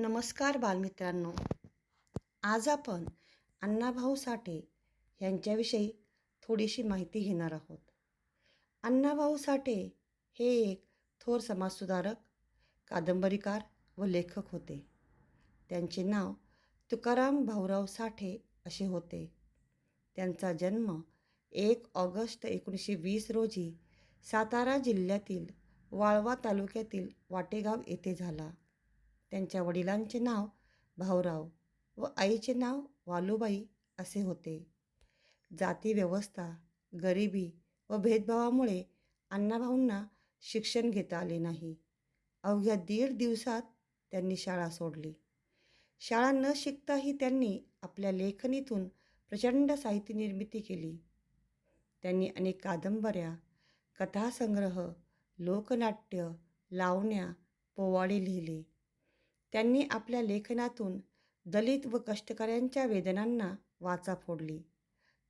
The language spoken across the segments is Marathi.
नमस्कार बालमित्रांनो. आज आपण अण्णाभाऊ साठे यांच्याविषयी थोडीशी माहिती घेणार आहोत. अण्णाभाऊ साठे हे एक थोर समाजसुधारक कादंबरीकार व लेखक होते. त्यांचे नाव तुकाराम भाऊराव साठे असे होते. त्यांचा जन्म एक ऑगस्ट एकोणीसशे वीस रोजी सातारा जिल्ह्यातील वाळवा तालुक्यातील वाटेगाव येथे झाला. त्यांच्या वडिलांचे नाव भाऊराव व आईचे नाव वालूबाई असे होते. जातीव्यवस्था गरिबी व भेदभावामुळे अण्णाभाऊंना शिक्षण घेता आले नाही. अवघ्या दीड दिवसात त्यांनी शाळा सोडली. शाळा न शिकताही त्यांनी आपल्या लेखणीतून प्रचंड साहित्य निर्मिती केली. त्यांनी अनेक कादंबऱ्या कथासंग्रह लोकनाट्य लावण्या पोवाडे लिहिले. त्यांनी आपल्या लेखनातून दलित व कष्टकऱ्यांच्या वेदनांना वाचा फोडली.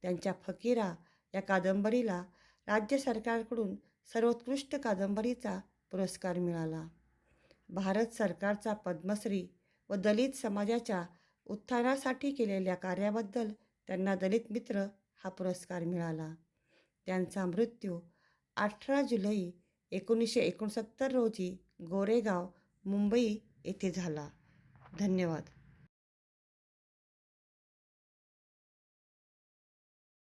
त्यांच्या फकीरा या कादंबरीला राज्य सरकारकडून सर्वोत्कृष्ट कादंबरीचा पुरस्कार मिळाला. भारत सरकारचा पद्मश्री व दलित समाजाच्या उत्थानासाठी केलेल्या कार्याबद्दल त्यांना दलित मित्र हा पुरस्कार मिळाला. त्यांचा मृत्यू अठरा जुलै एकोणीसशे एकोणसत्तर रोजी गोरेगाव मुंबई येथे झाला. धन्यवाद.